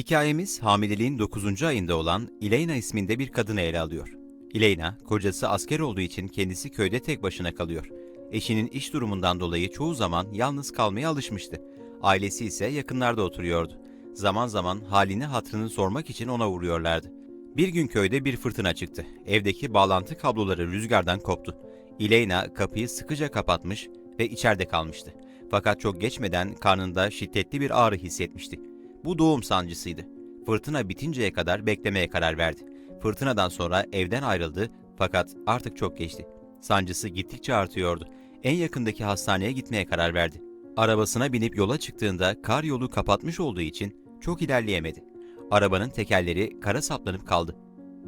Hikayemiz hamileliğin 9. ayında olan Ileyna isminde bir kadını ele alıyor. Ileyna, kocası asker olduğu için kendisi köyde tek başına kalıyor. Eşinin iş durumundan dolayı çoğu zaman yalnız kalmaya alışmıştı. Ailesi ise yakınlarda oturuyordu. Zaman zaman halini hatrını sormak için ona uğruyorlardı. Bir gün köyde bir fırtına çıktı. Evdeki bağlantı kabloları rüzgardan koptu. Ileyna kapıyı sıkıca kapatmış ve içeride kalmıştı. Fakat çok geçmeden karnında şiddetli bir ağrı hissetmişti. Bu doğum sancısıydı. Fırtına bitinceye kadar beklemeye karar verdi. Fırtınadan sonra evden ayrıldı fakat artık çok geçti. Sancısı gittikçe artıyordu. En yakındaki hastaneye gitmeye karar verdi. Arabasına binip yola çıktığında kar yolu kapatmış olduğu için çok ilerleyemedi. Arabanın tekerleri kara saplanıp kaldı.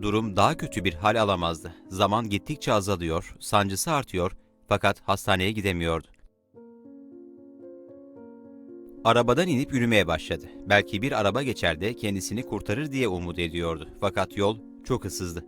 Durum daha kötü bir hal alamazdı. Zaman gittikçe azalıyor, sancısı artıyor fakat hastaneye gidemiyordu. Arabadan inip yürümeye başladı. Belki bir araba geçer de kendisini kurtarır diye umut ediyordu. Fakat yol çok ıssızdı.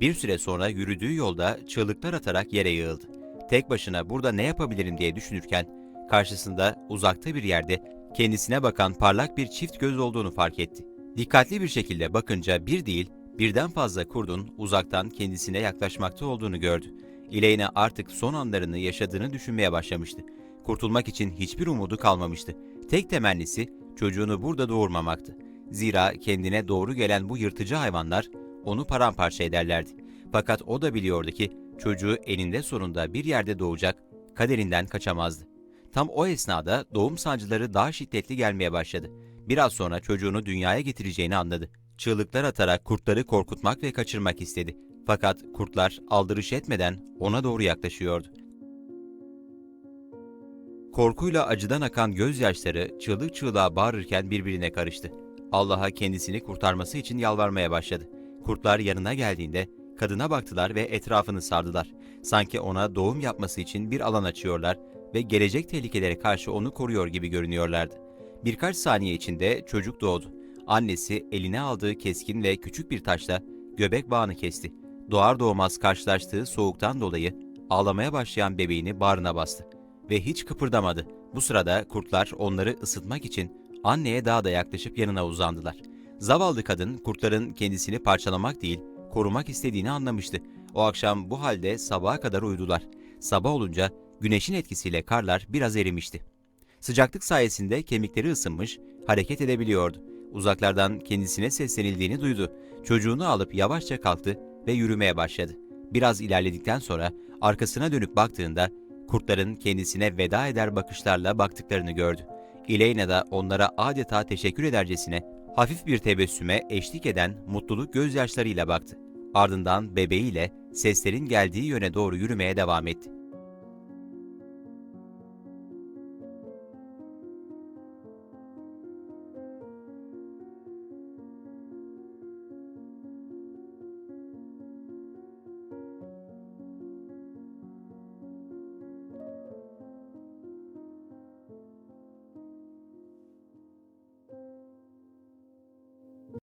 Bir süre sonra yürüdüğü yolda çığlıklar atarak yere yığıldı. Tek başına burada ne yapabilirim diye düşünürken karşısında uzakta bir yerde kendisine bakan parlak bir çift göz olduğunu fark etti. Dikkatli bir şekilde bakınca bir değil birden fazla kurdun uzaktan kendisine yaklaşmakta olduğunu gördü. İleyna artık son anlarını yaşadığını düşünmeye başlamıştı. Kurtulmak için hiçbir umudu kalmamıştı. Tek temennisi çocuğunu burada doğurmamaktı. Zira kendine doğru gelen bu yırtıcı hayvanlar onu paramparça ederlerdi. Fakat o da biliyordu ki çocuğu eninde sonunda bir yerde doğacak, kaderinden kaçamazdı. Tam o esnada doğum sancıları daha şiddetli gelmeye başladı. Biraz sonra çocuğunu dünyaya getireceğini anladı. Çığlıklar atarak kurtları korkutmak ve kaçırmak istedi. Fakat kurtlar aldırış etmeden ona doğru yaklaşıyordu. Korkuyla acıdan akan gözyaşları çığlık çığlığa bağırırken birbirine karıştı. Allah'a kendisini kurtarması için yalvarmaya başladı. Kurtlar yanına geldiğinde kadına baktılar ve etrafını sardılar. Sanki ona doğum yapması için bir alan açıyorlar ve gelecek tehlikelere karşı onu koruyor gibi görünüyorlardı. Birkaç saniye içinde çocuk doğdu. Annesi eline aldığı keskin ve küçük bir taşla göbek bağını kesti. Doğar doğmaz karşılaştığı soğuktan dolayı ağlamaya başlayan bebeğini bağrına bastı ve hiç kıpırdamadı. Bu sırada kurtlar onları ısıtmak için anneye daha da yaklaşıp yanına uzandılar. Zavallı kadın kurtların kendisini parçalamak değil, korumak istediğini anlamıştı. O akşam bu halde sabaha kadar uyudular. Sabah olunca güneşin etkisiyle karlar biraz erimişti. Sıcaklık sayesinde kemikleri ısınmış, hareket edebiliyordu. Uzaklardan kendisine seslenildiğini duydu. Çocuğunu alıp yavaşça kalktı ve yürümeye başladı. Biraz ilerledikten sonra arkasına dönüp baktığında kurtların kendisine veda eder bakışlarla baktıklarını gördü. Ileyna da onlara adeta teşekkür edercesine hafif bir tebessüme eşlik eden mutluluk gözyaşlarıyla baktı. Ardından bebeğiyle seslerin geldiği yöne doğru yürümeye devam etti.